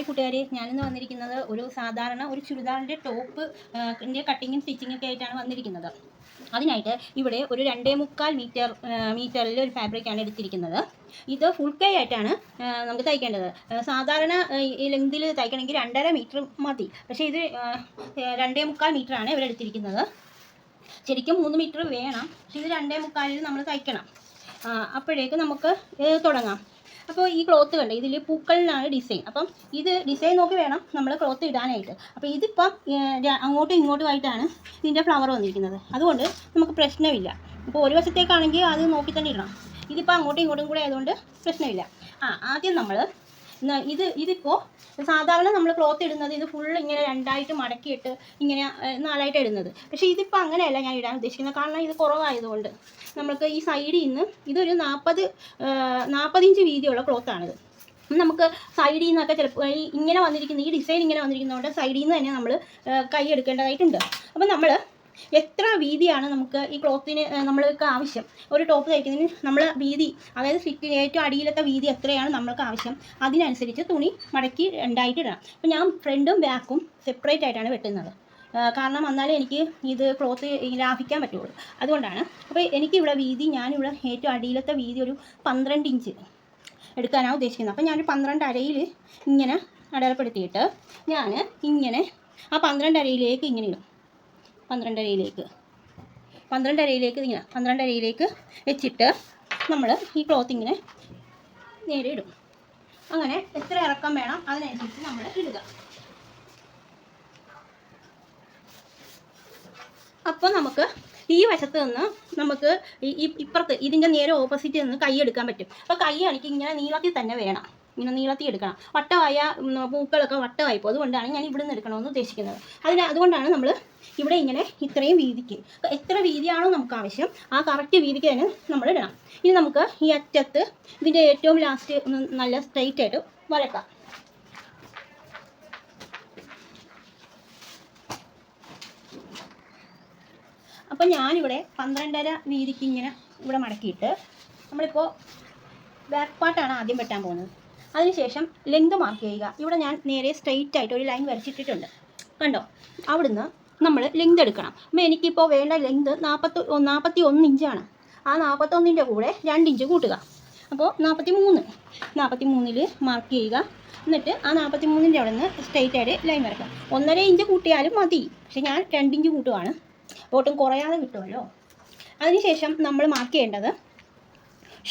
Hi കൂട്ടുകാരെ ഞാനിന്ന് വന്നിരിക്കുന്നത് ഒരു സാധാരണ ഒരു ചുരിദാറിന്റെ ടോപ്പ് കട്ടിങ്ങും സ്റ്റിച്ചിങ്ങും ഒക്കെ ആയിട്ടാണ് വന്നിരിക്കുന്നത്. അതിനായിട്ട് ഇവിടെ ഒരു രണ്ടേ മുക്കാൽ മീറ്റർ മീറ്ററിൽ ഒരു ഫാബ്രിക്കാണ് എടുത്തിരിക്കുന്നത്. ഇത് ഫുൾ കൈ ആയിട്ടാണ് നമുക്ക് തയ്ക്കേണ്ടത്. സാധാരണ ഈ ലെങ്തിൽ തയ്ക്കണമെങ്കിൽ രണ്ടര മീറ്റർ മതി. പക്ഷേ ഇത് രണ്ടേ മുക്കാൽ മീറ്ററാണ് ഇവിടെ എടുത്തിരിക്കുന്നത്. ശരിക്കും മൂന്ന് മീറ്റർ വേണം. പക്ഷേ ഇത് രണ്ടേ മുക്കാലിൽ നമ്മൾ തയ്ക്കണം. അപ്പോഴേക്കും നമുക്ക് തുടങ്ങാം. അപ്പോൾ ഈ ക്ലോത്ത് കണ്ടോ? ഇതിൽ പൂക്കളിലാണ് ഡിസൈൻ അപ്പം ഇത് ഡിസൈൻ നോക്കി വേണം നമ്മൾ ക്ലോത്ത് ഇടാനായിട്ട്. അപ്പോൾ ഇതിപ്പം അങ്ങോട്ടും ഇങ്ങോട്ടുമായിട്ടാണ് ഇതിന്റെ ഫ്ലവർ വന്നിരിക്കുന്നത്. അതുകൊണ്ട് നമുക്ക് പ്രശ്നമില്ല. ഇപ്പോൾ ഒരു വശത്തേക്കാണെങ്കിൽ അത് നോക്കി തന്നെ ഇടണം. ഇതിപ്പോൾ അങ്ങോട്ടും ഇങ്ങോട്ടും കൂടെ ആയതുകൊണ്ട് പ്രശ്നമില്ല. ആ ആദ്യം നമ്മൾ ഇത് ഇതിപ്പോൾ സാധാരണ നമ്മൾ ക്ലോത്ത് ഇടുന്നത് ഇത് ഫുൾ ഇങ്ങനെ രണ്ടായിട്ട് മടക്കിയിട്ട് ഇങ്ങനെ നാലായിട്ട് ഇടുന്നത്. പക്ഷേ ഇതിപ്പോൾ അങ്ങനെയല്ല ഞാൻ ഇടാൻ ഉദ്ദേശിക്കുന്നത്. കാരണം ഇത് കുറവായതുകൊണ്ട് നമുക്ക് ഈ സൈഡിൽ നിന്ന് ഇതൊരു നാൽപ്പത് നാൽപ്പത് ഇഞ്ച് വീതിയുള്ള ക്ലോത്താണിത് നമുക്ക് സൈഡിൽ നിന്നൊക്കെ ചിലപ്പോൾ ഇങ്ങനെ വന്നിരിക്കുന്ന ഈ ഡിസൈൻ ഇങ്ങനെ വന്നിരിക്കുന്നതുകൊണ്ട് സൈഡിൽ നിന്ന് തന്നെ നമ്മൾ കൈ എടുക്കേണ്ടതായിട്ടുണ്ട്. അപ്പം നമ്മൾ എത്ര വീതിയാണ് നമുക്ക് ഈ ക്ലോത്തിന് നമ്മൾക്ക് ആവശ്യം? ഒരു ടോപ്പ് തയ്ക്കുന്നതിന് നമ്മൾ വീതി അതായത് ഫിറ്റ് ഏറ്റവും അടിയിലത്തെ വീതി എത്രയാണ് നമ്മൾക്ക് ആവശ്യം? അതിനനുസരിച്ച് തുണി മടക്കി രണ്ടായിട്ട് ഇടണം. അപ്പം ഞാൻ ഫ്രണ്ടും ബാക്കും സെപ്പറേറ്റ് ആയിട്ടാണ് വെട്ടുന്നത്. കാരണം എന്നാലേ എനിക്ക് ഇത് ക്ലോത്ത് ലാഭിക്കാൻ പറ്റുള്ളൂ. അതുകൊണ്ടാണ്. അപ്പോൾ എനിക്കിവിടെ വീതി ഞാനിവിടെ ഏറ്റവും അടിയിലത്തെ വീതി ഒരു പന്ത്രണ്ട് ഇഞ്ച് എടുക്കാനാണ് ഉദ്ദേശിക്കുന്നത്. അപ്പോൾ ഞാനൊരു പന്ത്രണ്ട് അരയിൽ ഇങ്ങനെ അടയാളപ്പെടുത്തിയിട്ട് ഞാൻ ഇങ്ങനെ ആ പന്ത്രണ്ട് അരയിലേക്ക് ഇങ്ങനെ ഇടും. പന്ത്രണ്ട് അരയിലേക്ക് പന്ത്രണ്ട് അരയിലേക്ക് ഇങ്ങനെ പന്ത്രണ്ടരയിലേക്ക് വെച്ചിട്ട് നമ്മൾ ഈ ക്ലോത്ത് ഇങ്ങനെ നേരെ ഇടും. അങ്ങനെ എത്ര ഇറക്കം വേണം അതിനനുസരിച്ച് നമ്മൾ ഇടുക. അപ്പോൾ നമുക്ക് ഈ വശത്ത് നിന്ന് നമുക്ക് ഈ ഇപ്പുറത്ത് ഇതിന്റെ നേരെ ഓപ്പോസിറ്റ് നിന്ന് കൈ എടുക്കാൻ പറ്റും. അപ്പോൾ കൈ എനിക്ക് ഇങ്ങനെ നീളത്തിൽ തന്നെ വേണം. ഇങ്ങനെ നീളത്തിൽ എടുക്കണം. വട്ടമായ പൂക്കളൊക്കെ വട്ടമായി പോകും അതുകൊണ്ടാണ് ഞാൻ ഇവിടെ നിന്ന് എടുക്കണമെന്ന് ഉദ്ദേശിക്കുന്നത്. അതിന് അതുകൊണ്ടാണ് നമ്മൾ ഇവിടെ ഇങ്ങനെ ഇത്രയും വീതിക്ക്. എത്ര വീതിയാണോ നമുക്ക് ആവശ്യം ആ കറക്റ്റ് വീതിക്ക് തന്നെ നമ്മൾ ഇടണം. ഇനി നമുക്ക് ഈ അറ്റത്ത് ഇതിന്റെ ഏറ്റവും ലാസ്റ്റ് ഒന്ന് നല്ല സ്ട്രൈറ്റ് ആയിട്ട് വരക്കാം. അപ്പം ഞാനിവിടെ പന്ത്രണ്ടര വീതിക്ക് ഇങ്ങനെ ഇവിടെ മടക്കിയിട്ട് നമ്മളിപ്പോൾ ബാക്ക് പാർട്ടാണ് ആദ്യം വെട്ടാൻ പോകുന്നത്. അതിനുശേഷം ലെങ്ത് മാർക്ക് ചെയ്യുക. ഇവിടെ ഞാൻ നേരെ സ്ട്രെയിറ്റ് ആയിട്ട് ഒരു ലൈൻ വരച്ചിട്ടിട്ടുണ്ട്. കണ്ടോ? അവിടുന്ന് നമ്മൾ ലെങ്ത് എടുക്കണം. അപ്പോൾ എനിക്കിപ്പോൾ വേണ്ട ലെങ്ത് നാൽപ്പത്തി നാൽപ്പത്തി ഒന്ന് ഇഞ്ചാണ് ആ നാൽപ്പത്തൊന്നിന്റെ കൂടെ രണ്ട് ഇഞ്ച് കൂട്ടുക. അപ്പോൾ നാൽപ്പത്തി മൂന്ന് നാൽപ്പത്തി മൂന്നിൽ മാർക്ക് ചെയ്യുക. എന്നിട്ട് ആ നാൽപ്പത്തി മൂന്നിന്റെ അവിടെ നിന്ന് സ്ട്രെയിറ്റ് ആയിട്ട് ലൈൻ വരയ്ക്കുക. ഒന്നര ഇഞ്ച് കൂട്ടിയാലും മതി. പക്ഷെ ഞാൻ രണ്ട് ഇഞ്ച് കൂട്ടുവാണ്. ഒട്ടും കുറയാതെ കിട്ടുമല്ലോ അതിനുശേഷം നമ്മൾ മാർക്ക് ചെയ്യേണ്ടത്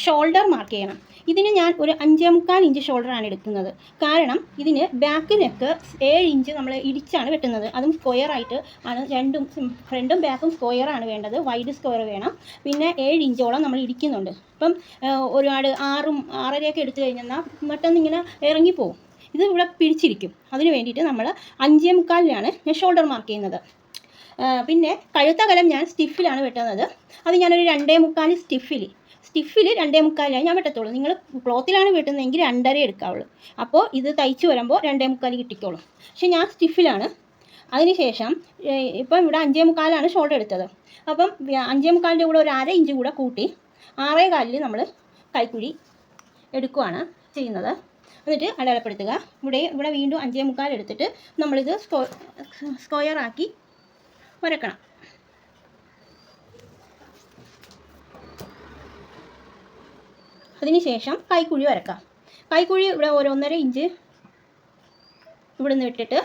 ഷോൾഡർ മാർക്ക് ചെയ്യണം. ഇതിന് ഞാൻ ഒരു അഞ്ചേ മുക്കാൽ ഇഞ്ച് ഷോൾഡറാണ് എടുക്കുന്നത്. കാരണം ഇതിന് ബാക്ക് നെക്ക് ഏഴ് ഇഞ്ച് നമ്മൾ ഇടിച്ചാണ് വെട്ടുന്നത്. അതും സ്ക്വയർ ആയിട്ട് ആണ് രണ്ടും ഫ്രണ്ടും ബാക്കും സ്ക്വയർ ആണ് വേണ്ടത്. വൈഡ് സ്ക്വയർ വേണം. പിന്നെ ഏഴ് ഇഞ്ചോളം നമ്മൾ ഇടിക്കുന്നുണ്ട്. ഇപ്പം ആ, ഒരുപാട് ആറും ആറരയൊക്കെ എടുത്തു കഴിഞ്ഞാൽ പെട്ടെന്ന് ഇങ്ങനെ ഇറങ്ങിപ്പോവും. ഇത് ഇവിടെ പിടിച്ചിരിക്കും. അതിന് വേണ്ടിയിട്ട് നമ്മൾ അഞ്ചേ മുക്കാലിനാണ് ഞാൻ ഷോൾഡർ മാർക്ക് ചെയ്യുന്നത്. പിന്നെ കഴുത്തകലം ഞാൻ സ്റ്റിഫിലാണ് വെട്ടുന്നത്. അത് ഞാനൊരു രണ്ടേ മുക്കാൽ സ്റ്റിഫിൽ സ്റ്റിഫിൽ രണ്ടേ മുക്കാലാണ് ഞാൻ വെട്ടത്തുള്ളൂ. നിങ്ങൾ ക്ലോത്തിലാണ് വെട്ടുന്നതെങ്കിൽ രണ്ടര എടുക്കാവുള്ളൂ. അപ്പോൾ ഇത് തയ്ച്ച് വരുമ്പോൾ രണ്ടേ മുക്കാൽ കിട്ടിക്കോളും. പക്ഷെ ഞാൻ സ്റ്റിഫിലാണ് അതിനുശേഷം ശേഷം ഇപ്പം ഇവിടെ അഞ്ചേ മുക്കാലാണ് ഷോൾഡർ എടുത്തത്. അപ്പം അഞ്ചേ മുക്കാലിന്റെ കൂടെ ഒരു അര ഇഞ്ച് കൂടെ കൂട്ടി ആറേ കാലിൽ നമ്മൾ കൈക്കുഴി എടുക്കുകയാണ് ചെയ്യുന്നത്. എന്നിട്ട് അടയാളപ്പെടുത്തുക. ഇവിടെ ഇവിടെ വീണ്ടും അഞ്ചേ മുക്കാൽ എടുത്തിട്ട് നമ്മളിത് സ്ക്വ സ്ക്വയർ ആക്കി വരക്കണം അതിനുശേഷം കൈക്കുഴി വരക്കാം. കൈക്കുഴി ഇവിടെ ഒരു ഒന്നര ഇഞ്ച് ഇവിടെ നിന്ന് ഇട്ടിട്ട്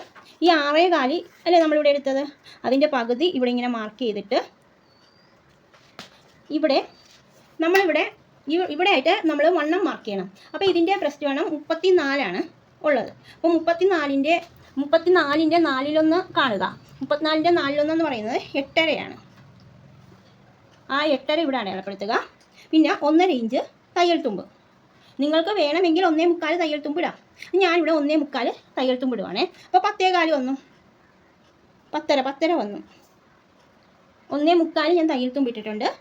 ഈ ആറേ കാലി അല്ലേ നമ്മളിവിടെ എടുത്തത്? അതിന്റെ പകുതി ഇവിടെ ഇങ്ങനെ മാർക്ക് ചെയ്തിട്ട് ഇവിടെ നമ്മളിവിടെ ഇവിടെ ആയിട്ട് നമ്മൾ വണ്ണം മാർക്ക് ചെയ്യണം. അപ്പോൾ ഇതിന്റെ ബ്രസ്റ്റ് വണ്ണം മുപ്പത്തി നാലാണ് ഉള്ളത്. അപ്പോൾ മുപ്പത്തി നാലിന്റെ മുപ്പത്തി നാലിന്റെ നാലിലൊന്ന് കാണുക. മുപ്പത്തിനാലിന്റെ നാലിലൊന്ന് എന്ന് പറയുന്നത് എട്ടരയാണ്. ആ എട്ടര ഇവിടെ അടയാളപ്പെടുത്തുക. പിന്നെ ഒന്നര ഇഞ്ച് തയ്യൽ തുമ്പ് നിങ്ങൾക്ക് വേണമെങ്കിൽ ഒന്നേ മുക്കാൽ തയ്യൽ തുമ്പ് ഇടാം ഞാനിവിടെ ഒന്നേ മുക്കാൽ തയ്യൽ തുമ്പ് ഇടുവാണേ. അപ്പോൾ പത്തേ കാൽ വന്നു. പത്തര പത്തര വന്നു. ഒന്നേ മുക്കാൽ ഞാൻ തയ്യൽ തുമ്പ് ഇട്ടിട്ടുണ്ട്.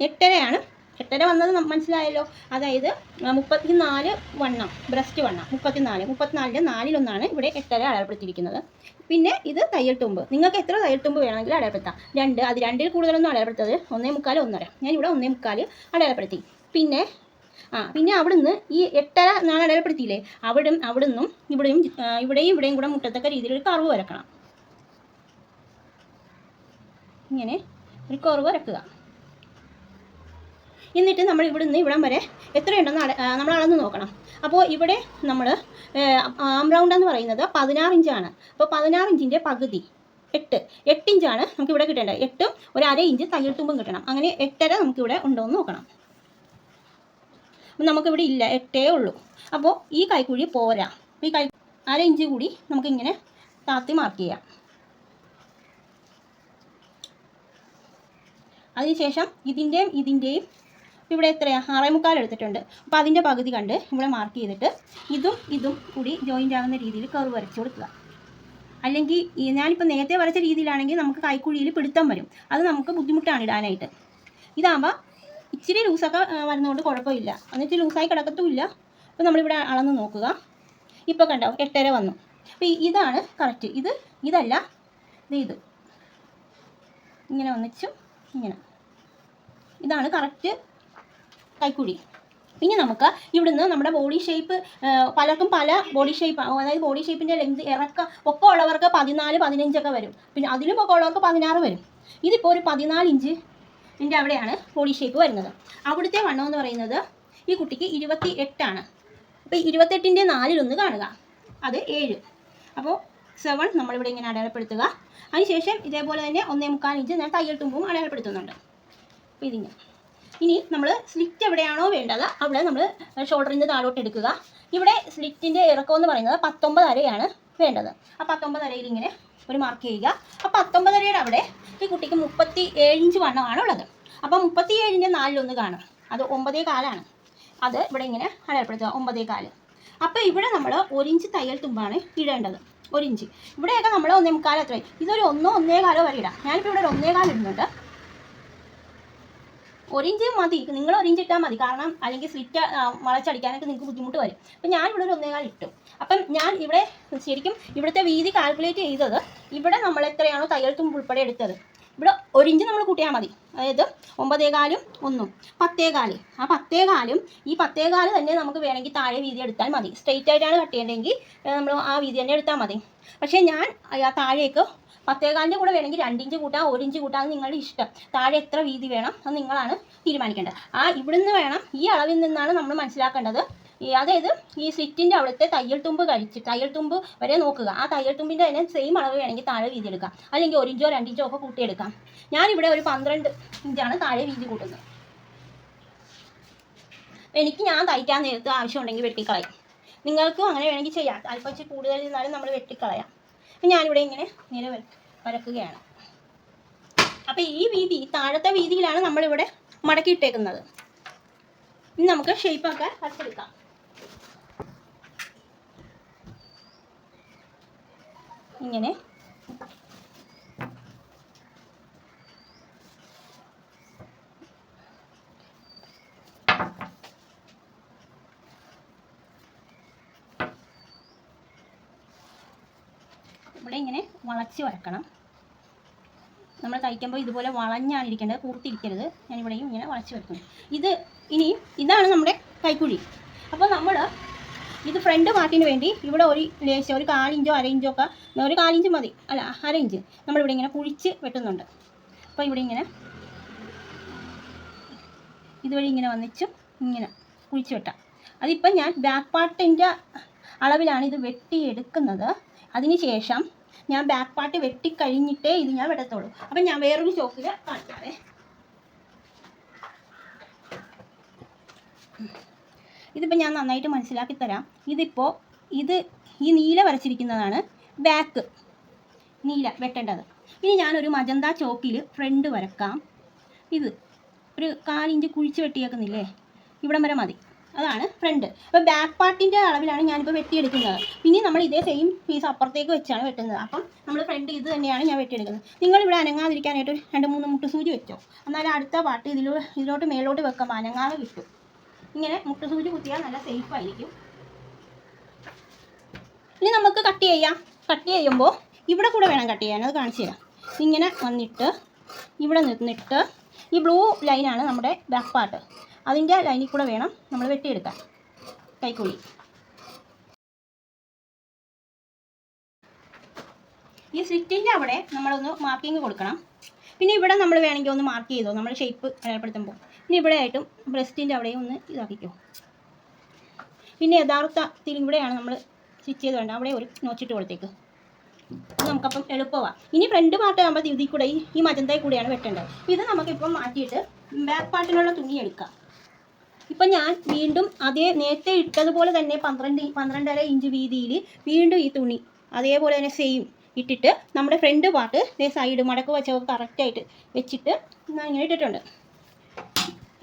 എട്ടരയാണ്. എട്ടര വന്നത് മനസ്സിലായല്ലോ. അതായത് മുപ്പത്തി നാല് വണ്ണം ബ്രസ്റ്റ് വണ്ണം മുപ്പത്തിനാല്. മുപ്പത്തിനാലിന്റെ നാലിലൊന്നാണ് ഇവിടെ എട്ടര അടയാളപ്പെടുത്തിയിരിക്കുന്നത്. പിന്നെ ഇത് തയ്യൽ തുമ്പ് നിങ്ങൾക്ക് എത്ര തയ്യൽ തുമ്പ് വേണമെങ്കിൽ അടയാളപ്പെടുത്താം. രണ്ട് അത് രണ്ടിൽ കൂടുതലൊന്നും അടയാളപ്പെടുത്തത് ഒന്നേ മുക്കാൽ ഒന്നര. ഞാൻ ഇവിടെ ഒന്നേ മുക്കാൽ അടയാളപ്പെടുത്തി. പിന്നെ ആ പിന്നെ അവിടുന്ന് ഈ എട്ടര നാളെ അടയാളപ്പെടുത്തിയില്ലേ? അവിടെ അവിടുന്നും ഇവിടെയും ഇവിടെയും ഇവിടെയും കൂടെ മുട്ടത്തക്ക രീതിയിൽ ഒരു കർവ് വരക്കണം. ഇങ്ങനെ ഒരു കർവ് വരക്കുക. എന്നിട്ട് നമ്മൾ ഇവിടുന്ന് ഇവിടം വരെ എത്രയുണ്ടെന്ന് നമ്മൾ അളന്ന് നോക്കണം. അപ്പോൾ ഇവിടെ നമ്മൾ ആം റൗണ്ട് എന്ന് പറയുന്നത് പതിനാറ് ഇഞ്ചാണ്. അപ്പോൾ പതിനാറ് ഇഞ്ചിന്റെ പകുതി എട്ട്. എട്ട് ഇഞ്ചാണ് നമുക്ക് ഇവിടെ കിട്ടേണ്ടത്. എട്ടും ഒരു അര ഇഞ്ച് തയ്യൽ തുമ്പും കിട്ടണം. അങ്ങനെ എട്ടര നമുക്കിവിടെ ഉണ്ടോ എന്ന് നോക്കണം. അപ്പം നമുക്കിവിടെ ഇല്ല എട്ടേ ഉള്ളൂ. അപ്പോൾ ഈ കൈക്കുഴി പോരാ. ഈ കൈ അര ഇഞ്ച് കൂടി നമുക്കിങ്ങനെ താത്തി മാർക്ക് ചെയ്യാം. അതിനുശേഷം ഇതിന്റെയും ഇതിന്റെയും ഇവിടെ എത്രയാണ് ആറേ മുക്കാൽ എടുത്തിട്ടുണ്ട്. അപ്പോൾ അതിന്റെ പകുതി കണ്ട് ഇവിടെ മാർക്ക് ചെയ്തിട്ട് ഇതും ഇതും കൂടി ജോയിന്റ് ആകുന്ന രീതിയിൽ കർവ് വരച്ചു കൊടുക്കുക. അല്ലെങ്കിൽ ഞാനിപ്പോൾ നേരത്തെ വരച്ച രീതിയിലാണെങ്കിൽ നമുക്ക് കൈക്കുഴിയിൽ പിടുത്തം വരും. അത് നമുക്ക് ബുദ്ധിമുട്ടാണ് ഇടാനായിട്ട്. ഇതാകുമ്പോൾ ഇച്ചിരി ലൂസൊക്കെ വരുന്നതുകൊണ്ട് കുഴപ്പമില്ല. എന്നിട്ട് ലൂസായി കിടക്കത്തുമില്ല. അപ്പോൾ നമ്മളിവിടെ അളന്ന് നോക്കുക. ഇപ്പോൾ കണ്ടോ എട്ടര വന്നു. അപ്പോൾ ഇതാണ് കറക്റ്റ് ഇത് ഇതല്ല. ഇത് ഇത്. ഇങ്ങനെ ഒന്നിച്ചും ഇങ്ങനെ. ഇതാണ് കറക്റ്റ് കൈക്കുഴി. പിന്നെ നമുക്ക് ഇവിടുന്ന് നമ്മുടെ ബോഡി ഷേപ്പ് പലർക്കും പല ബോഡി ഷേപ്പ് അതായത് ബോഡി ഷേപ്പിന്റെ ലെങ്ത് ഇറക്ക ഒക്കെ ഉള്ളവർക്ക് പതിനാല് പതിനഞ്ചൊക്കെ വരും. പിന്നെ അതിലും ഒക്കെ ഉള്ളവർക്ക് പതിനാറ് വരും. ഇതിപ്പോൾ ഒരു പതിനാല് ഇഞ്ച് ഇതിന്റെ അവിടെയാണ് ബോഡി ഷേപ്പ് വരുന്നത്. അവിടുത്തെ വണ്ണം എന്ന് പറയുന്നത് ഈ കുട്ടിക്ക് ഇരുപത്തി എട്ടാണ് അപ്പോൾ ഇരുപത്തെട്ടിന്റെ നാലിലൊന്ന് കാണുക. അത് ഏഴ്. അപ്പോൾ സെവൻ നമ്മളിവിടെ ഇങ്ങനെ അടയാളപ്പെടുത്തുക. അതിനുശേഷം ഇതേപോലെ തന്നെ ഒന്നേ മുക്കാൽ ഇഞ്ച് ഞാൻ തയ്യൽ തുമ്പും അടയാളപ്പെടുത്തുന്നുണ്ട്. അപ്പോൾ ഇതിങ്ങനെ. ഇനി നമ്മൾ സ്ലിറ്റ് എവിടെയാണോ വേണ്ടത് അവിടെ നമ്മൾ ഷോൾഡറിന്റെ താഴോട്ട് എടുക്കുക. ഇവിടെ സ്ലിറ്റിന്റെ ഇറക്കം എന്ന് പറയുന്നത് പത്തൊമ്പത് അരയാണ് വേണ്ടത്. ആ പത്തൊമ്പത് അരയിൽ ഇങ്ങനെ ഒരു മാർക്ക് ചെയ്യുക. ആ പത്തൊമ്പത് അരയുടെ അവിടെ ഈ കുട്ടിക്ക് മുപ്പത്തി ഏഴിഞ്ച് വണ്ണമാണ് ഉള്ളത്. അപ്പോൾ മുപ്പത്തി ഏഴിന്റെ നാലിലൊന്ന് കാണും. അത് ഒമ്പതേ കാലാണ്. അത് ഇവിടെ ഇങ്ങനെ അടയാളപ്പെടുത്തുക. ഒമ്പതേ കാൽ. അപ്പോൾ ഇവിടെ നമ്മൾ ഒരിഞ്ച് തയ്യൽ തുമ്പാണ് ഇടേണ്ടത്. ഒരിഞ്ച് ഇവിടെയൊക്കെ നമ്മൾ ഒന്നേ മുക്കാലോ അത്രയും. ഇതൊരു ഒന്നോ ഒന്നേ കാലോ വരെ ഇടാം. ഞാനിപ്പോൾ ഇവിടെ ഒരു ഒന്നേ കാലം ഇടുന്നുണ്ട്. ഒരു ഇഞ്ച് മതി. നിങ്ങൾ ഒരിഞ്ച് ഇട്ടാൽ മതി. കാരണം അല്ലെങ്കിൽ സ്ലിറ്റ് വളച്ചടിക്കാനൊക്കെ നിങ്ങൾക്ക് ബുദ്ധിമുട്ട് വരും. അപ്പം ഇവിടെ ഒരു ഒന്നേകാൽ ഇട്ടു. അപ്പം ഞാൻ ഇവിടെ ശരിക്കും ഇവിടുത്തെ വീതി കാൽക്കുലേറ്റ് ചെയ്തത് ഇവിടെ നമ്മൾ എത്രയാണോ തയ്യൽ തുമ്പ് ഉൾപ്പെടെ എടുത്തത്. ഇവിടെ ഒരിഞ്ച് നമ്മൾ കൂട്ടിയാൽ മതി. അതായത് ഒമ്പതേകാലും ഒന്നും. പത്തേകാൽ. ആ പത്തേകാലും ഈ പത്തേകാൽ തന്നെ നമുക്ക് വേണമെങ്കിൽ താഴെ വീതി എടുത്താൽ മതി. സ്ട്രെയിറ്റ് ആയിട്ടാണ് കട്ട് ചെയ്യേണ്ടതെങ്കിൽ നമ്മൾ ആ വീതി തന്നെ എടുത്താൽ മതി. പക്ഷേ ഞാൻ താഴേക്ക് പത്തേകാലിന്റെ കൂടെ വേണമെങ്കിൽ രണ്ടിഞ്ച് കൂട്ടാം ഒരു ഇഞ്ച് കൂട്ടാം നിങ്ങളുടെ ഇഷ്ടം. താഴെ എത്ര വീതി വേണം അത് നിങ്ങളാണ് തീരുമാനിക്കേണ്ടത്. ആ ഇവിടുന്ന് വേണം ഈ അളവിൽ നിന്നാണ് നമ്മൾ മനസ്സിലാക്കേണ്ടത്. അതായത് ഈ സ്ലിറ്റിന്റെ അവിടുത്തെ തയ്യൽ തുമ്പ് കഴിച്ച് തയ്യൽ തുമ്പ് വരെ നോക്കുക. ആ തയ്യൽ തുമ്പിന്റെ തന്നെ സെയിം അളവ് വേണമെങ്കിൽ താഴെ വീതി എടുക്കാം. അല്ലെങ്കിൽ ഒരു ഇഞ്ചോ രണ്ട് ഇഞ്ചോ ഒക്കെ കൂട്ടിയെടുക്കാം ഞാനിവിടെ ഒരു പന്ത്രണ്ട് ഇഞ്ചാണ് താഴെ വീതി കൂട്ടുന്നത്. എനിക്ക് ഞാൻ തയ്ക്കാൻ നേരത്ത് ആവശ്യമുണ്ടെങ്കിൽ വെട്ടിക്കളയും. നിങ്ങൾക്കും അങ്ങനെ വേണമെങ്കിൽ ചെയ്യാം. അല്പം ഇച്ചിരി കൂടുതൽ നിന്നാലും നമ്മൾ വെട്ടിക്കളയാം. ഞാനിവിടെ ഇങ്ങനെ നേരെ വര- വരക്കുകയാണ് അപ്പം ഈ വീതി താഴത്തെ വീതിയിലാണ് നമ്മളിവിടെ മടക്കിയിട്ടേക്കുന്നത്. ഇനി നമുക്ക് ഷേപ്പാക്കാൻ വരച്ചെടുക്കാം ഇങ്ങനെ ഇവിടെ ഇങ്ങനെ വളച്ച് വരക്കണം. നമ്മൾ തയ്ക്കുമ്പോൾ ഇതുപോലെ വളഞ്ഞാണ് ഇരിക്കേണ്ടത് കൂർത്തിരിക്കരുത്. ഞാനിവിടെയും ഇങ്ങനെ വളച്ച് വരക്കുന്നു. ഇത് ഇനി ഇതാണ് നമ്മുടെ കൈക്കുഴി. അപ്പോൾ നമ്മൾ ഇത് ഫ്രണ്ട് പാർട്ടിന് വേണ്ടി ഇവിടെ ഒരു ലേശം ഒരു കാലിഞ്ചോ അര ഇഞ്ചോ ഒക്കെ ഒരു കാലിഞ്ച് മതി. അല്ല അര ഇഞ്ച് നമ്മളിവിടെ ഇങ്ങനെ കുഴിച്ച് വെട്ടുന്നുണ്ട്. അപ്പോൾ ഇവിടെ ഇങ്ങനെ ഇതുവഴി ഇങ്ങനെ വന്നിച്ചും ഇങ്ങനെ കുഴിച്ച് വെട്ടാം. അതിപ്പം ഞാൻ ബാക്ക് പാർട്ടിന്റെ അളവിലാണ് ഇത് വെട്ടിയെടുക്കുന്നത്. അതിന് ശേഷം ഞാൻ ബാക്ക് പാർട്ട് വെട്ടിക്കഴിഞ്ഞിട്ടേ ഇത് ഞാൻ വെട്ടത്തുള്ളൂ അപ്പം ഞാൻ വേറൊരു ചോക്കിൽ കാണിക്കാവേ. ഇതിപ്പോൾ ഞാൻ നന്നായിട്ട് മനസ്സിലാക്കി തരാം. ഇതിപ്പോൾ ഇത് ഈ നീല വരച്ചിരിക്കുന്നതാണ് ബാക്ക് നീല വെട്ടേണ്ടത്. ഇനി ഞാനൊരു മജന്ത ചോക്കിൽ ഫ്രണ്ട് വരക്കാം. ഇത് ഒരു കാലിഞ്ച് കുഴിച്ച് വെട്ടിയേക്കുന്നില്ലേ? ഇവിടം വരെ മതി. അതാണ് ഫ്രണ്ട് അപ്പോൾ ബാക്ക് പാർട്ടിന്റെ അളവിലാണ് ഞാനിപ്പോൾ വെട്ടിയെടുക്കുന്നത്. ഇനി നമ്മൾ ഇതേ സെയിം പീസ് അപ്പുറത്തേക്ക് വെച്ചാണ് വെട്ടുന്നത്. അപ്പം നമ്മൾ ഫ്രണ്ട് ഇത് തന്നെയാണ് ഞാൻ വെട്ടിയെടുക്കുന്നത്. നിങ്ങളിവിടെ അനങ്ങാതിരിക്കാനായിട്ട് രണ്ട് മൂന്ന് മുട്ട് സൂചി വെച്ചോ. എന്നാൽ അടുത്ത പാർട്ട് ഇതിലോ ഇതിലോട്ട് മേലോട്ട് വെക്കുമ്പോൾ അനങ്ങാതെ കിട്ടും. ഇങ്ങനെ മുട്ട് സൂചി കുത്തിയാൽ നല്ല സേഫ് ആയിരിക്കും. ഇനി നമുക്ക് കട്ട് ചെയ്യാം. കട്ട് ചെയ്യുമ്പോൾ ഇവിടെ കൂടെ വേണം കട്ട് ചെയ്യാൻ. അത് കാണിച്ചു തരാം. ഇങ്ങനെ വന്നിട്ട് ഇവിടെ നിന്നിട്ട് ഈ ബ്ലൂ ലൈനാണ് നമ്മുടെ ബാക്ക് പാർട്ട് അതിന്റെ ലൈനിൽ കൂടെ വേണം നമ്മൾ വെട്ടിയെടുക്കാൻ. കൈക്കൂലി ഈ സ്ലിറ്റിന്റെ അവിടെ നമ്മളൊന്ന് മാർക്കിങ് കൊടുക്കണം. പിന്നെ ഇവിടെ നമ്മൾ വേണമെങ്കിൽ ഒന്ന് മാർക്ക് ചെയ്തോ? നമ്മൾ ഷേപ്പ് ഏർപ്പെടുത്തുമ്പോൾ പിന്നെ ഇവിടെ ആയിട്ടും ബ്രസ്റ്റിന്റെ അവിടെയും ഒന്ന് ഇതാക്കിക്കോ. പിന്നെ യഥാർത്ഥത്തിൽ ഇവിടെയാണ് നമ്മൾ സ്റ്റിച്ച് ചെയ്ത് വേണ്ട അവിടെ ഒരു നോച്ചിട്ട് കൊടുത്തേക്ക്. നമുക്കപ്പം എളുപ്പമാണ് ഇനി ഫ്രണ്ട് പാർട്ട് ആകുമ്പോൾ ഇതിൽ കൂടെ ഈ മജന്തയിൽ കൂടെയാണ് വെട്ടേണ്ടത്. ഇത് നമുക്കിപ്പം മാറ്റിയിട്ട് ബാക്ക് പാർട്ടിനുള്ള തുണി എടുക്കാം. ഇപ്പം ഞാൻ വീണ്ടും അതേ നേരത്തെ ഇട്ടതുപോലെ തന്നെ പന്ത്രണ്ട് പന്ത്രണ്ടര ഇഞ്ച് വീതിയിൽ വീണ്ടും ഈ തുണി അതേപോലെ തന്നെ സെയിം ഇട്ടിട്ട് നമ്മുടെ ഫ്രണ്ട് പാർട്ട് ഇതേ സൈഡ് മടക്ക് വെച്ചൊക്കെ കറക്റ്റായിട്ട് വെച്ചിട്ട് ഞാൻ ഇങ്ങനെ ഇട്ടിട്ടുണ്ട്.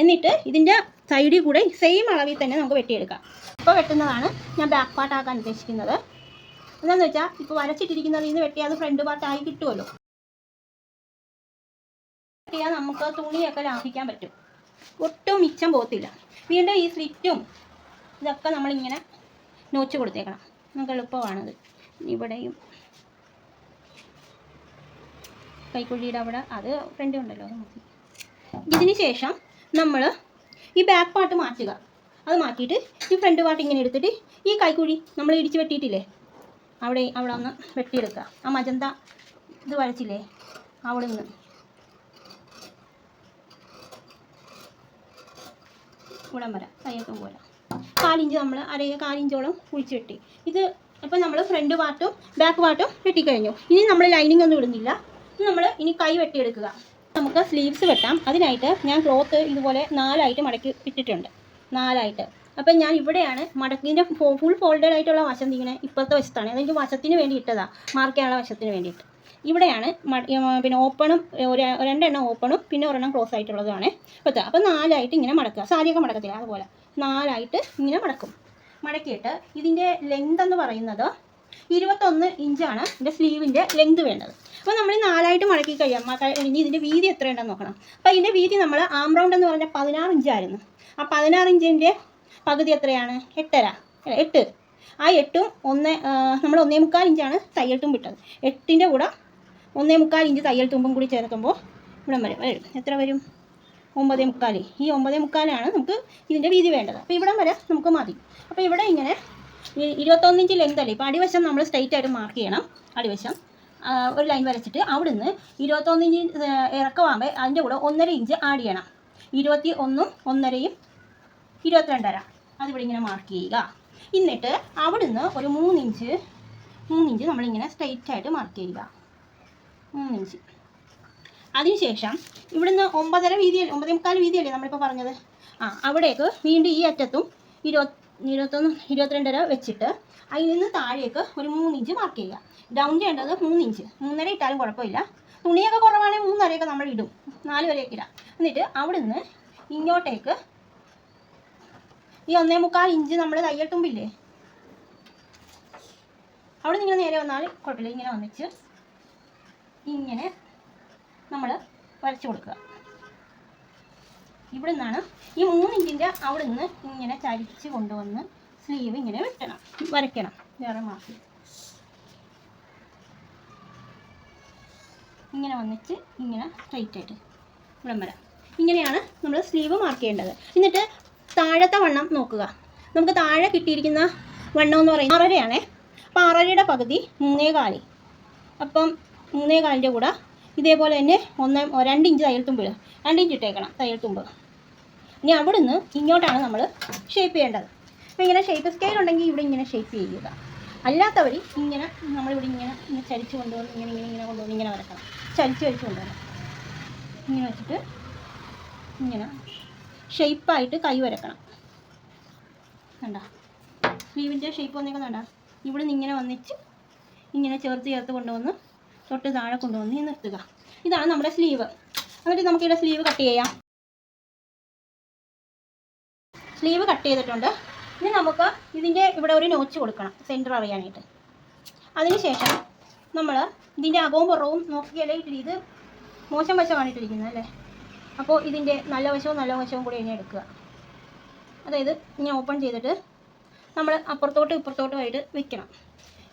എന്നിട്ട് ഇതിന്റെ സൈഡിൽ കൂടെ സെയിം അളവിൽ തന്നെ നമുക്ക് വെട്ടിയെടുക്കാം. ഇപ്പോൾ വെട്ടുന്നതാണ് ഞാൻ ബാക്ക് പാർട്ട് ആക്കാൻ ഉദ്ദേശിക്കുന്നത്. എന്താണെന്ന് വെച്ചാൽ ഇപ്പോൾ വരച്ചിട്ടിരിക്കുന്നതിൽ നിന്ന് വെട്ടിയാൽ അത് ഫ്രണ്ട് പാർട്ടായി കിട്ടുമല്ലോ വെട്ടിയാൽ നമുക്ക് തുണിയൊക്കെ ലാഭിക്കാൻ പറ്റും. ഒട്ടും മിച്ചം പോകത്തില്ല. വീണ്ടും ഈ സ്ലിറ്റും ഇതൊക്കെ നമ്മളിങ്ങനെ നോച്ച് കൊടുത്തേക്കണം. നമുക്ക് എളുപ്പമാണത്. ഇവിടെയും കൈക്കുഴിയുടെ അവിടെ അത് ഫ്രണ്ട് ഉണ്ടല്ലോ അത് മതി ഇതിന് ശേഷം നമ്മൾ ഈ ബാക്ക് പാർട്ട് മാറ്റുക. അത് മാറ്റിയിട്ട് ഈ ഫ്രണ്ട് പാർട്ട് ഇങ്ങനെ എടുത്തിട്ട് ഈ കൈക്കുഴി നമ്മൾ ഇടിച്ച് വെട്ടിയിട്ടില്ലേ? അവിടെ അവിടെ ഒന്ന് വെട്ടിയെടുക്കുക. ആ മജന്ത ഇത് വരച്ചില്ലേ? അവിടെ നിന്ന് ഇവിടം വരാം. കയ്യൊക്കെ പോലെ കാലിഞ്ച് നമ്മൾ അര കാലിഞ്ചോളം കുഴിച്ചിട്ടി. ഇത് അപ്പോൾ നമ്മൾ ഫ്രണ്ട് പാർട്ടും ബാക്ക് പാർട്ടും വെട്ടിക്കഴിഞ്ഞു. ഇനി നമ്മൾ ലൈനിങ് ഒന്നും ഇടുന്നില്ല. നമ്മൾ ഇനി കൈ വെട്ടിയെടുക്കുക. നമുക്ക് സ്ലീവ്സ് വെട്ടാം. അതിനായിട്ട് ഞാൻ ക്ലോത്ത് ഇതുപോലെ നാലായിട്ട് മടക്കി ഇട്ടിട്ടുണ്ട്. നാലായിട്ട്. അപ്പം ഞാൻ ഇവിടെയാണ് മടക്കിന്റെ ഫുൾ ഫോൾഡഡ് ആയിട്ടുള്ള വശം ഇങ്ങനെ ഇപ്പോഴത്തെ വശത്താണ്. അതെനിക്ക് വശത്തിന് വേണ്ടി ഇട്ടതാണ് മാർക്ക് ചെയ്യാനുള്ള വശത്തിന് വേണ്ടിയിട്ട്. ഇവിടെയാണ് പിന്നെ ഓപ്പണും ഒരു രണ്ടെണ്ണം ഓപ്പണും പിന്നെ ഒരെണ്ണം ക്ലോസ് ആയിട്ടുള്ളതുമാണ്. ഇപ്പോഴത്തെ അപ്പോൾ നാലായിട്ട് ഇങ്ങനെ മടക്കുക. സാരിയൊക്കെ മടക്കത്തില്ല അതുപോലെ. നാലായിട്ട് ഇങ്ങനെ മടക്കും. മടക്കിയിട്ട് ഇതിന്റെ ലെങ്ത് എന്ന് പറയുന്നത് ഇരുപത്തൊന്ന് ഇഞ്ചാണ് ഇതിന്റെ സ്ലീവിന്റെ ലെങ്ത് വേണ്ടത്. അപ്പോൾ നമ്മൾ നാലായിട്ട് മടക്കി കഴിയാം. ഇനി ഇതിന്റെ വീതി എത്രയുണ്ടെന്ന് നോക്കണം. അപ്പോൾ ഇതിന്റെ വീതി നമ്മൾ ആം റൗണ്ട് എന്ന് പറഞ്ഞാൽ പതിനാറ് ഇഞ്ചായിരുന്നു. ആ പതിനാറ് ഇഞ്ചിന്റെ പകുതി എത്രയാണ്? എട്ടര. എട്ട്. ആ എട്ടും ഒന്ന് നമ്മൾ ഒന്നേ മുക്കാൽ ഇഞ്ചാണ് തയ്യട്ടും വിട്ടത്. എട്ടിന്റെ കൂടെ ഒന്നേ മുക്കാൽ ഇഞ്ച് തയ്യൽ തുമ്പും കൂടി ചേർക്കുമ്പോൾ ഇവിടം വരും. വരും. എത്ര വരും? ഒമ്പതേ മുക്കാൽ ഈ ഒമ്പതേ മുക്കാലാണ് നമുക്ക് ഇതിന്റെ വീതി വേണ്ടത്. അപ്പോൾ ഇവിടം വരെ നമുക്ക് മതി. അപ്പോൾ ഇവിടെ ഇങ്ങനെ ഈ ഇരുപത്തൊന്ന് ഇഞ്ച് ലെങ്ത് അല്ലേ? ഇപ്പോൾ അടിവശം നമ്മൾ സ്ട്രൈറ്റ് ആയിട്ട് മാർക്ക് ചെയ്യണം. അടിവശം. ഒരു ലൈൻ വരച്ചിട്ട് അവിടുന്ന് ഇരുപത്തൊന്ന് ഇഞ്ച് ഇറക്കമാകുമ്പോൾ അതിന്റെ കൂടെ ഒന്നര ഇഞ്ച് ആഡ് ചെയ്യണം. ഇരുപത്തി ഒന്നും ഒന്നരയും ഇരുപത്തിരണ്ടര. അതിവിടെ ഇങ്ങനെ മാർക്ക് ചെയ്യുക. എന്നിട്ട് അവിടുന്ന് ഒരു മൂന്നിഞ്ച് മൂന്നിഞ്ച് നമ്മളിങ്ങനെ സ്ട്രൈറ്റ് ആയിട്ട് മാർക്ക് ചെയ്യുക. മൂന്നിഞ്ച് അതിനുശേഷം ഇവിടുന്ന് ഒമ്പതര വീതിയല്ലേ ഒമ്പതേ മുക്കാൽ വീതിയല്ലേ നമ്മളിപ്പോൾ പറഞ്ഞത്? ആ അവിടേക്ക് വീണ്ടും ഈ അറ്റത്തും ഇരുപത്തി ഇരുപത്തൊന്ന് ഇരുപത്തിരണ്ടര വെച്ചിട്ട് അതിൽ നിന്ന് താഴേക്ക് ഒരു മൂന്നിഞ്ച് മാർക്ക് ചെയ്യുക. ഡൗൺ ചെയ്യേണ്ടത് മൂന്നിഞ്ച് മൂന്നര ഇട്ടാലും കുഴപ്പമില്ല. തുണിയൊക്കെ കുറവാണെങ്കിൽ മൂന്നരയൊക്കെ നമ്മൾ ഇടും. നാല് വരെയൊക്കെ ഇടാം. എന്നിട്ട് അവിടുന്ന് ഇങ്ങോട്ടേക്ക് ഈ ഒന്നേ മുക്കാൽ ഇഞ്ച് നമ്മൾ തയ്യൽ തുമ്പില്ലേ? അവിടെ നിങ്ങൾ നേരെ വന്നാൽ കുഴപ്പമില്ല. ഇങ്ങനെ വന്നിച്ച് ഇങ്ങനെ നമ്മൾ വരച്ചു കൊടുക്കുക. ഇവിടെ നിന്നാണ് ഈ മൂന്നിഞ്ചിന്റെ അവിടെ നിന്ന് ഇങ്ങനെ ചരിച്ച് കൊണ്ടുവന്ന് സ്ലീവ് ഇങ്ങനെ വെട്ടണം വരയ്ക്കണം. വേറെ മാർക്ക്. ഇങ്ങനെ വന്നിച്ച് ഇങ്ങനെ സ്ട്രൈറ്റ് ആയിട്ട് ഇവിടം വരാം. ഇങ്ങനെയാണ് നമ്മൾ സ്ലീവ് മാർക്ക് ചെയ്യേണ്ടത്. എന്നിട്ട് താഴത്തെ വണ്ണം നോക്കുക. നമുക്ക് താഴെ കിട്ടിയിരിക്കുന്ന വണ്ണം എന്ന് പറയുന്നത് ആറരയാണേ. അപ്പോൾ ആറരയുടെ പകുതി മൂന്നേ കാലി. അപ്പം മൂന്നേ കാലിന്റെ കൂടെ ഇതേപോലെ തന്നെ ഒന്ന് രണ്ട് ഇഞ്ച് തയ്യൽ തുമ്പ് ഇടുക. രണ്ട് ഇഞ്ച് ഇട്ടേക്കണം തയ്യൽ തുമ്പ്. ഇനി അവിടുന്ന് ഇങ്ങോട്ടാണ് നമ്മൾ ഷേപ്പ് ചെയ്യേണ്ടത്. അപ്പോൾ ഇങ്ങനെ ഷേപ്പ് സ്കെയിൽ ഉണ്ടെങ്കിൽ ഇവിടെ ഇങ്ങനെ ഷേപ്പ് ചെയ്യുക. അല്ലാത്തവർ ഇങ്ങനെ നമ്മളിവിടെ ഇങ്ങനെ ഇങ്ങനെ ചരിച്ച് കൊണ്ടുവന്ന് ഇങ്ങനെ ഇങ്ങനെ ഇങ്ങനെ കൊണ്ടുവന്ന് ഇങ്ങനെ വരക്കണം. ചരിച്ച് ചരിച്ച് കൊണ്ടുവരണം. ഇങ്ങനെ വെച്ചിട്ട് ഇങ്ങനെ ഷേപ്പായിട്ട് കൈ വരക്കണം. കണ്ട? സ്ലീവിന്റെ ഷേപ്പ് വന്നേക്കുന്ന കണ്ട? ഇവിടെ നിന്ന് ഇങ്ങനെ വന്നിച്ച് ഇങ്ങനെ ചേർത്ത് ചേർത്ത് കൊണ്ടുവന്ന് തൊട്ട് താഴെ കൊണ്ടുവന്ന് നിർത്തുക. ഇതാണ് നമ്മുടെ സ്ലീവ് എന്നിട്ട് നമുക്ക് നമുക്കിവിടെ സ്ലീവ് കട്ട് ചെയ്യാം. സ്ലീവ് കട്ട് ചെയ്തിട്ടുണ്ട്. ഇനി നമുക്ക് ഇതിന്റെ ഇവിടെ ഒരു നോച്ച് കൊടുക്കണം സെന്റർ അറിയാനായിട്ട്. അതിനുശേഷം നമ്മൾ ഇതിന്റെ അകവും പുറവും നോക്കിയാലേ ഇത് മോശം വശമാണ് ഇട്ടിരിക്കുന്നത് അല്ലേ? അപ്പോൾ ഇതിന്റെ നല്ല വശവും നല്ല വശവും കൂടി തന്നെ എടുക്കുക. അതായത് ഞാൻ ഓപ്പൺ ചെയ്തിട്ട് നമ്മൾ അപ്പുറത്തോട്ടും ഇപ്പുറത്തോട്ടും ആയിട്ട് വെക്കണം.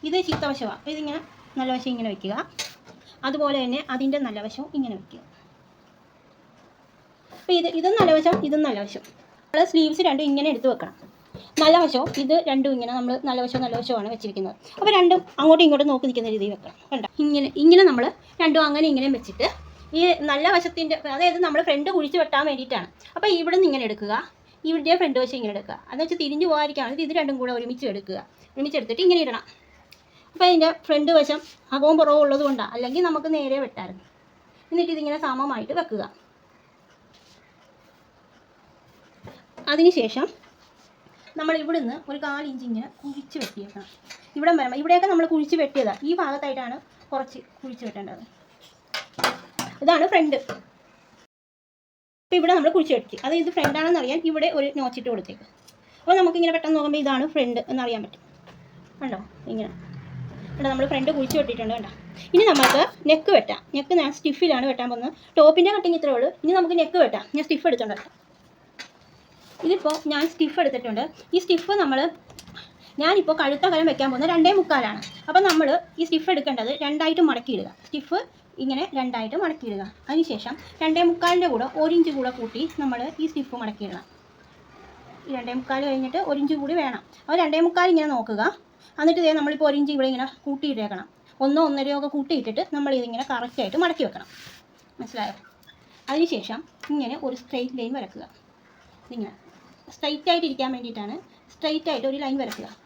ഇത് ചീത്ത വശമാണ് ഇതിങ്ങനെ നല്ല വശം ഇങ്ങനെ വെക്കുക. അതുപോലെ തന്നെ അതിന്റെ നല്ല വശവും ഇങ്ങനെ വെക്കുക. അപ്പോൾ ഇത് ഇതും നല്ല വശം ഇതും നല്ല വശം നമ്മൾ സ്ലീവ്സ് രണ്ടും ഇങ്ങനെ എടുത്ത് വെക്കണം. നല്ല വശവും ഇത് രണ്ടും ഇങ്ങനെ നമ്മൾ നല്ല വശവും നല്ല വശവുമാണ് വെച്ചിരിക്കുന്നത്. അപ്പോൾ രണ്ടും അങ്ങോട്ടും ഇങ്ങോട്ടും നോക്കി നിൽക്കുന്ന രീതിയിൽ വെക്കണം. കണ്ട? ഇങ്ങനെ ഇങ്ങനെ നമ്മൾ രണ്ടും അങ്ങനെ ഇങ്ങനെ വെച്ചിട്ട് ഈ നല്ല വശത്തിന്റെ അതായത് നമ്മൾ ഫ്രണ്ട് കുഴിച്ച് വെട്ടാൻ വേണ്ടിയിട്ടാണ്. അപ്പോൾ ഇവിടെ നിന്ന് ഇങ്ങനെ എടുക്കുക. ഇവിടെ ഫ്രണ്ട് വശം ഇങ്ങനെ എടുക്കുക. അതെന്ന് വെച്ചാൽ തിരിഞ്ഞു പോകാതിരിക്കുകയാണെങ്കിൽ ഇത് രണ്ടും കൂടെ ഒരുമിച്ച് എടുക്കുക. ഒരുമിച്ച് എടുത്തിട്ട് ഇങ്ങനെ ഇടണം. അപ്പോൾ അതിന്റെ ഫ്രണ്ട് വശം അകവും പുറവും ഉള്ളത് കൊണ്ടാണ് അല്ലെങ്കിൽ നമുക്ക് നേരെ വെട്ടായിരുന്നു എന്നിട്ട് ഇതിങ്ങനെ സമമായിട്ട് വെക്കുക. അതിനുശേഷം നമ്മൾ ഇവിടുന്ന് ഒരു കാലിഞ്ച് ഇങ്ങനെ കുഴിച്ച് വെട്ടിയേക്കണം. ഇവിടെ വരണം. ഇവിടെയൊക്കെ നമ്മൾ കുഴിച്ച് വെട്ടിയതാണ് ഈ ഭാഗത്തായിട്ടാണ് കുറച്ച് കുഴിച്ച് വെട്ടേണ്ടത്. ഇതാണ് ഫ്രണ്ട് അപ്പോൾ ഇവിടെ നമ്മൾ കുഴിച്ച് വെട്ടി. അത് ഇത് ഫ്രണ്ടാണെന്ന് അറിയാൻ ഇവിടെ ഒരു നോച്ചിട്ട് കൊടുത്തേക്ക്. അപ്പോൾ നമുക്കിങ്ങനെ പെട്ടെന്ന് നോക്കുമ്പോൾ ഇതാണ് ഫ്രണ്ട് എന്നറിയാൻ പറ്റും. കണ്ടോ? ഇങ്ങനെ. ഇവിടെ നമ്മൾ ഫ്രണ്ട് കുഴിച്ച് വെട്ടിയിട്ടുണ്ട് കേട്ടോ ഇനി നമുക്ക് നെക്ക് വെട്ടാം. നെക്ക് ഞാൻ സ്റ്റിഫിലാണ് വെട്ടാൻ പോകുന്നത്. ടോപ്പിന്റെ കട്ടിങ് ഇത്രേ ഉള്ളൂ. ഇനി നമുക്ക് നെക്ക് വെട്ടാം. ഞാൻ സ്റ്റിഫ് എടുത്തോണ്ട് ഇതിപ്പോൾ ഞാൻ സ്റ്റിഫ് എടുത്തിട്ടുണ്ട്. ഈ സ്റ്റിഫ് നമ്മൾ ഞാനിപ്പോൾ കഴുത്തകലം വെക്കാൻ പോകുന്നത് രണ്ടേ മുക്കാലാണ്. അപ്പോൾ നമ്മൾ ഈ സ്റ്റിഫ് എടുക്കേണ്ടത് രണ്ടായിട്ട് മടക്കിയിടുക. സ്റ്റിഫ് ഇങ്ങനെ രണ്ടായിട്ട് മടക്കിയിടുക. അതിനുശേഷം രണ്ടേ മുക്കാലിന്റെ കൂടെ ഒരു ഇഞ്ച് കൂടെ കൂട്ടി നമ്മൾ ഈ സ്റ്റിഫ് മടക്കിയിടണം. ഈ രണ്ടേ മുക്കാൽ കഴിഞ്ഞിട്ട് ഒരു ഇഞ്ച് കൂടി വേണം. അപ്പോൾ രണ്ടേ മുക്കാൽ ഇങ്ങനെ നോക്കുക. എന്നിട്ട് ഇതേ നമ്മളിപ്പോൾ ഒരു ഇഞ്ചി ഇവിടെ ഇങ്ങനെ കൂട്ടിയിട്ടേക്കണം. ഒന്നോ ഒന്നരയോ ഒക്കെ കൂട്ടിയിട്ടിട്ട് നമ്മൾ ഇതിങ്ങനെ കറക്റ്റായിട്ട് മടക്കി വെക്കണം. മനസ്സിലായോ? അതിനുശേഷം ഇങ്ങനെ ഒരു സ്ട്രെയിറ്റ് ലൈൻ വരക്കുക. ഇങ്ങനെ. സ്ട്രൈറ്റ് ആയിട്ട് ഇരിക്കാൻ വേണ്ടിയിട്ടാണ് സ്ട്രൈറ്റ് ആയിട്ട് ഒരു ലൈൻ വരക്കുക.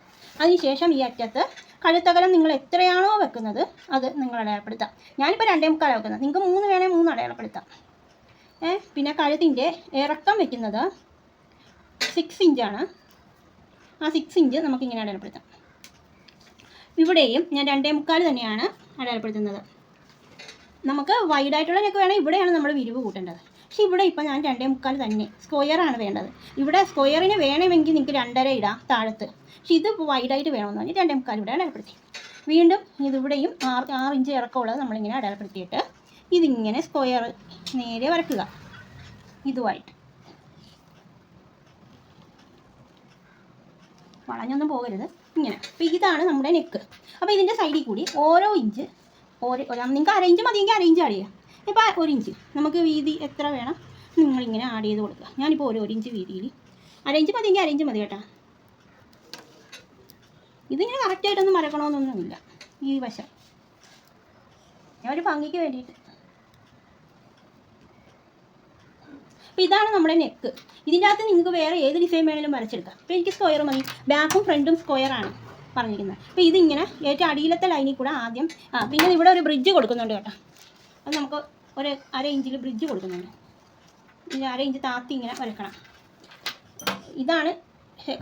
അതിനുശേഷം ഈ അറ്റത്ത് കഴുത്തകലം നിങ്ങൾ എത്രയാണോ വെക്കുന്നത് അത് നിങ്ങൾ അടയാളപ്പെടുത്താം. ഞാനിപ്പോൾ രണ്ടേ മുക്കാലാണ് വെക്കുന്നത്. നിങ്ങൾക്ക് മൂന്ന് വേണേൽ മൂന്ന് അടയാളപ്പെടുത്താം. ഏ? പിന്നെ കഴുത്തിന്റെ ഇറക്കം വെക്കുന്നത് സിക്സ് ഇഞ്ചാണ് ആ സിക്സ് ഇഞ്ച് നമുക്കിങ്ങനെ അടയാളപ്പെടുത്താം. ഇവിടെയും ഞാൻ രണ്ടേ മുക്കാൽ തന്നെയാണ് അടയാളപ്പെടുത്തുന്നത്. നമുക്ക് വൈഡായിട്ടുള്ള നെക്ക് വേണമെങ്കിൽ ഇവിടെയാണ് നമ്മൾ വിരിവ് കൂട്ടേണ്ടത്. പക്ഷെ ഇവിടെ ഇപ്പം ഞാൻ രണ്ടേ മുക്കാൽ തന്നെ സ്ക്വയറാണ് വേണ്ടത്. ഇവിടെ സ്ക്വയറിന് വേണമെങ്കിൽ നിങ്ങൾക്ക് രണ്ടര ഇടാം താഴത്ത്. പക്ഷെ ഇത് വൈഡായിട്ട് വേണമെന്ന് പറഞ്ഞാൽ രണ്ടേ മുക്കാൽ ഇവിടെ അടയാളപ്പെടുത്തി. വീണ്ടും ഇതിവിടെയും ആറ് ആറ് ഇഞ്ച് ഇറക്കമുള്ളത് നമ്മളിങ്ങനെ അടയാളപ്പെടുത്തിയിട്ട് ഇതിങ്ങനെ സ്ക്വയർ നേരെ വരക്കുക. ഇതുമായിട്ട്. വളഞ്ഞൊന്നും പോകരുത്. ഇങ്ങനെ. അപ്പോൾ ഇതാണ് നമ്മുടെ നെക്ക് അപ്പോൾ ഇതിന്റെ സൈഡിൽ കൂടി ഓരോ ഇഞ്ച് ഓരോ നിങ്ങൾക്ക് അര ഇഞ്ച് മതിയെങ്കിൽ അര ഇഞ്ച് ആഡ് ചെയ്യാം. ഇപ്പോൾ ഒരു ഇഞ്ച് നമുക്ക് വീതി എത്ര വേണം? നിങ്ങളിങ്ങനെ ആഡ് ചെയ്ത് കൊടുക്കുക. ഞാനിപ്പോൾ ഓരോ ഒരു ഇഞ്ച് വീതിയിൽ അര ഇഞ്ച് മതിയെങ്കിൽ അര ഇഞ്ച് മതി കേട്ടോ. ഇതിങ്ങനെ കറക്റ്റായിട്ടൊന്നും മറക്കണമെന്നൊന്നുമില്ല ഈ വശം. ഞാൻ ഒരു ഭംഗിക്ക് വേണ്ടിയിട്ട് അപ്പോൾ ഇതാണ് നമ്മുടെ നെക്ക് ഇതിന്റെ അകത്ത് നിങ്ങൾക്ക് വേറെ ഏത് ഡിസൈൻ വേണമെങ്കിലും വരച്ചെടുക്കാം. അപ്പോൾ എനിക്ക് സ്ക്വയർ മതി. ബാക്കും ഫ്രണ്ടും സ്ക്വയർ ആണ് പറഞ്ഞിരിക്കുന്നത്. അപ്പോൾ ഇതിങ്ങനെ ഏറ്റവും അടിയിലത്തെ ലൈനിൽ കൂടെ ആദ്യം ആ പിന്നെ ഇവിടെ ഒരു ബ്രിഡ്ജ് കൊടുക്കുന്നുണ്ട് കേട്ടോ. അത് നമുക്ക് ഒരു അര ഇഞ്ചിൽ ബ്രിഡ്ജ് കൊടുക്കുന്നുണ്ട്. ഇനി അര ഇഞ്ച് താത്തി ഇങ്ങനെ വരക്കണം. ഇതാണ്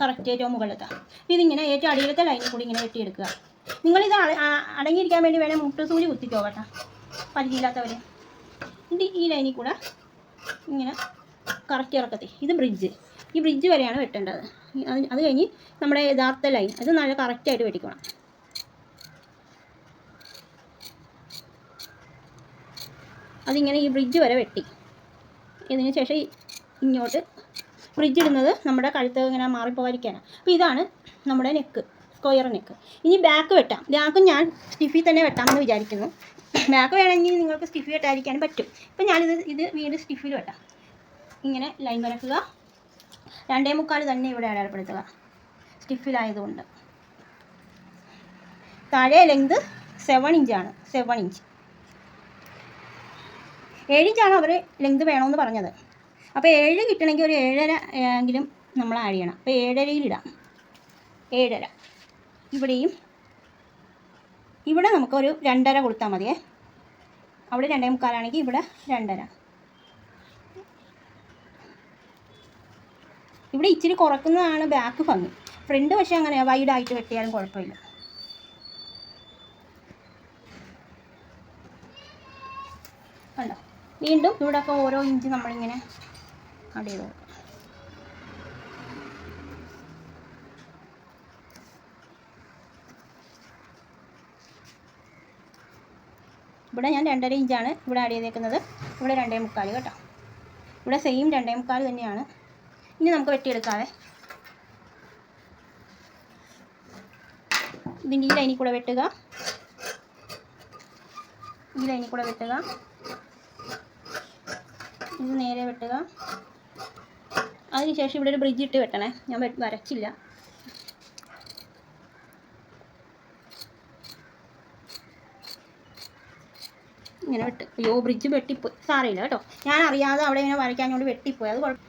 കറക്റ്റ് ഏറ്റവും മുകളിലത്തെ. ഇതിങ്ങനെ ഏറ്റവും അടിയിലത്തെ ലൈനിൽ കൂടി ഇങ്ങനെ വെട്ടിയെടുക്കുക. നിങ്ങളിത് അടങ്ങിയിരിക്കാൻ വേണ്ടി വേണേൽ മുട്ടുസൂചി കുത്തിക്കോ കേട്ടോ. പരിചയമില്ലാത്തവർ ഈ ലൈനിൽ കൂടെ ഇങ്ങനെ കറക്റ്റ് ഇറക്കത്തി. ഇത് ബ്രിഡ്ജ് ഈ ബ്രിഡ്ജ് വരെയാണ് വെട്ടേണ്ടത്. അത് അത് കഴിഞ്ഞ് നമ്മുടെ യഥാർത്ഥ ലൈൻ അത് നല്ല കറക്റ്റായിട്ട് വെട്ടിക്കണം. അതിങ്ങനെ ഈ ബ്രിഡ്ജ് വരെ വെട്ടി. ഇതിന് ശേഷം ഇങ്ങോട്ട് ബ്രിഡ്ജ് ഇടുന്നത് നമ്മുടെ കഴുത്ത് ഇങ്ങനെ മാറിപ്പോകാതിരിക്കാനാണ് അപ്പോൾ ഇതാണ് നമ്മുടെ നെക്ക് സ്ക്വയർ നെക്ക് ഇനി ബാക്ക് വെട്ടാം. ബാക്കും ഞാൻ സ്റ്റിഫി തന്നെ വെട്ടാമെന്ന് വിചാരിക്കുന്നു. ബാക്ക് വേണമെങ്കിൽ നിങ്ങൾക്ക് സ്റ്റിഫി വെട്ടാതിരിക്കാനും പറ്റും. ഇപ്പം ഞാനിത് ഇത് വീണ്ടും സ്റ്റിഫിൽ വെട്ടാം. ഇങ്ങനെ ലൈൻ വരക്കുക. രണ്ടേ മുക്കാൽ തന്നെ ഇവിടെ അടയാളപ്പെടുത്തുക. സ്റ്റിഫിലായതുകൊണ്ട്. താഴെ ലെങ്ത് സെവൻ ഇഞ്ചാണ് സെവൻ ഇഞ്ച് ഏഴ് ഇഞ്ചാണ് അവർ ലെങ്ത് വേണമെന്ന് പറഞ്ഞത്. അപ്പോൾ ഏഴ് കിട്ടണമെങ്കിൽ ഒരു ഏഴര എങ്കിലും നമ്മൾ ആഡ് ചെയ്യണം. അപ്പോൾ ഏഴരയിലിടാം ഏഴര. ഇവിടെയും ഇവിടെ നമുക്കൊരു രണ്ടര കൊടുത്താൽ മതിയേ. അവിടെ രണ്ടേ മുക്കാലാണെങ്കിൽ ഇവിടെ രണ്ടര. ഇവിടെ ഇച്ചിരി കുറക്കുന്നതാണ് ബാക്ക് ഭംഗി ഫ്രണ്ട് പക്ഷേ അങ്ങനെ വൈഡായിട്ട് വെട്ടിയാലും കുഴപ്പമില്ല. കണ്ടോ? വീണ്ടും ഇവിടെയൊക്കെ ഓരോ ഇഞ്ച് നമ്മളിങ്ങനെ ആഡ് ചെയ്ത് ഇവിടെ ഞാൻ രണ്ടര ഇഞ്ചാണ് ഇവിടെ ആഡ് ചെയ്തേക്കുന്നത്. ഇവിടെ രണ്ടേ മുക്കാൽ കേട്ടോ. ഇവിടെ സെയിം രണ്ടേ മുക്കാൽ തന്നെയാണ്. ഇനി നമുക്ക് വെട്ടിയെടുക്കാവേ. ഇതിന്റെ ഈ ലൈനിൽ കൂടെ വെട്ടുക. ഈ ലൈനിൽ കൂടെ വെട്ടുക. ഇത് നേരെ വെട്ടുക. അതിനുശേഷം ഇവിടെ ഒരു ബ്രിഡ്ജ് ഇട്ട് വെട്ടണേ. ഞാൻ വരച്ചില്ല. ഇങ്ങനെ വെട്ട്. അയ്യോ ബ്രിഡ്ജ് വെട്ടിപ്പോയി. സാറിയില്ല കേട്ടോ. ഞാൻ അറിയാതെ അവിടെ ഇങ്ങനെ വരയ്ക്കാൻ കൊണ്ട് വെട്ടിപ്പോയി. അത് കുഴപ്പം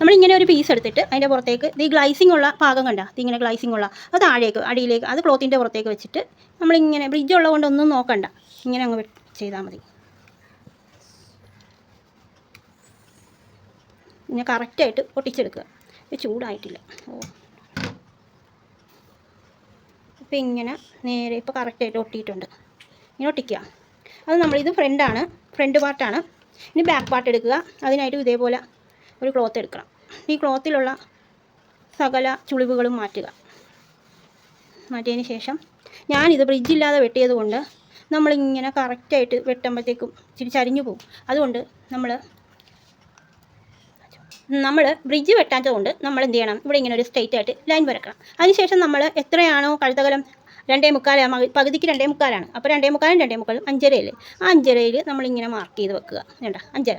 നമ്മളിങ്ങനെ ഒരു പീസ് എടുത്തിട്ട് അതിന്റെ പുറത്തേക്ക് ഈ ഗ്ലൈസിംഗ് ഉള്ള ഭാഗം കണ്ട? ഇതിങ്ങനെ ഗ്ലൈസിംഗ് ഉള്ള. അത് താഴേക്ക് അടിയിലേക്ക് അത് ക്ലോത്തിന്റെ പുറത്തേക്ക് വെച്ചിട്ട് നമ്മളിങ്ങനെ ബ്രിഡ്ജ് ഉള്ളതുകൊണ്ട് ഒന്നും നോക്കണ്ട. ഇങ്ങനെ അങ്ങ് ചെയ്താൽ മതി. പിന്നെ കറക്റ്റായിട്ട് പൊട്ടിച്ചെടുക്കുക. ഇത് ചൂടായിട്ടില്ല. ഓ. ഇപ്പം ഇങ്ങനെ നേരെ ഇപ്പോൾ കറക്റ്റായിട്ട് ഒട്ടിയിട്ടുണ്ട്. ഇങ്ങനെ ഒട്ടിക്കുക. അത് നമ്മളിത് ഫ്രണ്ടാണ് ഫ്രണ്ട് പാർട്ടാണ് ഇനി ബാക്ക് പാർട്ട് എടുക്കുക. അതിനായിട്ട് ഇതേപോലെ ഒരു ക്ലോത്ത് എടുക്കണം. ഈ ക്ലോത്തിലുള്ള സകല ചുളിവുകളും മാറ്റുക. മാറ്റിയതിന് ശേഷം ഞാനിത് ബ്രിഡ്ജില്ലാതെ വെട്ടിയത് കൊണ്ട് നമ്മളിങ്ങനെ കറക്റ്റായിട്ട് വെട്ടുമ്പോഴത്തേക്കും ഇച്ചിരി ചരിഞ്ഞു പോകും. അതുകൊണ്ട് നമ്മൾ നമ്മൾ ബ്രിഡ്ജ് വെട്ടാത്തത് കൊണ്ട് നമ്മൾ എന്ത് ചെയ്യണം? ഇവിടെ ഇങ്ങനെ ഒരു സ്ട്രെയിറ്റ് ആയിട്ട് ലൈൻ വരക്കണം. അതിനുശേഷം നമ്മൾ എത്രയാണോ കഴുത്തകലം രണ്ടേ മുക്കാലാണ് മക- പകുതിക്ക് രണ്ടേ മുക്കാലാണ്. അപ്പോൾ രണ്ടേ മുക്കാലും രണ്ടേ മുക്കാലും അഞ്ചരയിൽ ആ അഞ്ചരയിൽ നമ്മളിങ്ങനെ മാർക്ക് ചെയ്ത് വെക്കുക. വേണ്ട അഞ്ചര.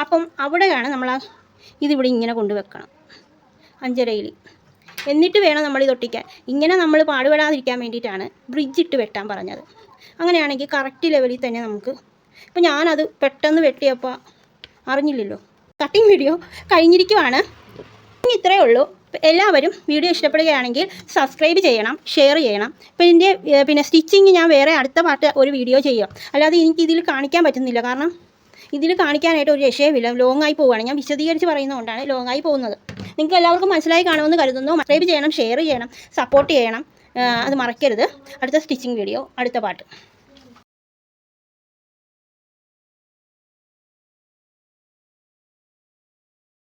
അപ്പം അവിടെയാണ് നമ്മൾ ആ ഇതിവിടെ ഇങ്ങനെ കൊണ്ടുവെക്കണം അഞ്ചരയിൽ എന്നിട്ട് വേണം നമ്മൾ ഇത് ഒട്ടിക്കാൻ. ഇങ്ങനെ നമ്മൾ പാടുപെടാതിരിക്കാൻ വേണ്ടിയിട്ടാണ് ബ്രിഡ്ജ് ഇട്ട് വെട്ടാൻ പറഞ്ഞത്. അങ്ങനെയാണെങ്കിൽ കറക്റ്റ് ലെവലിൽ തന്നെ നമുക്ക് ഇപ്പം ഞാനത് പെട്ടെന്ന് വെട്ടിയപ്പോൾ അറിഞ്ഞില്ലല്ലോ. കട്ടിങ് വീഡിയോ കഴിഞ്ഞിരിക്കുവാണ്. ഇത്രയേ ഉള്ളൂ. എല്ലാവരും വീഡിയോ ഇഷ്ടപ്പെടുകയാണെങ്കിൽ സബ്സ്ക്രൈബ് ചെയ്യണം ഷെയർ ചെയ്യണം. ഇപ്പം ഇതിന്റെ പിന്നെ സ്റ്റിച്ചിങ് ഞാൻ വേറെ അടുത്ത പാട്ട് ഒരു വീഡിയോ ചെയ്യാം. അല്ലാതെ എനിക്ക് ഇതിൽ കാണിക്കാൻ പറ്റുന്നില്ല. കാരണം ഇതിൽ കാണിക്കാനായിട്ട് ഒരു രക്ഷയുമില്ല. ആയി പോവുകയാണ്. ഞാൻ വിശദീകരിച്ച് പറയുന്നതുകൊണ്ടാണ് ലോങ് ആയി പോകുന്നത്. നിങ്ങൾക്ക് എല്ലാവർക്കും മനസ്സിലായി കാണുമെന്ന് കരുതുന്നു. സബ്സ്ക്രൈബ് ചെയ്യണം ഷെയർ ചെയ്യണം സപ്പോർട്ട് ചെയ്യണം. അത് മറക്കരുത്. അടുത്ത സ്റ്റിച്ചിങ് വീഡിയോ അടുത്ത പാട്ട്.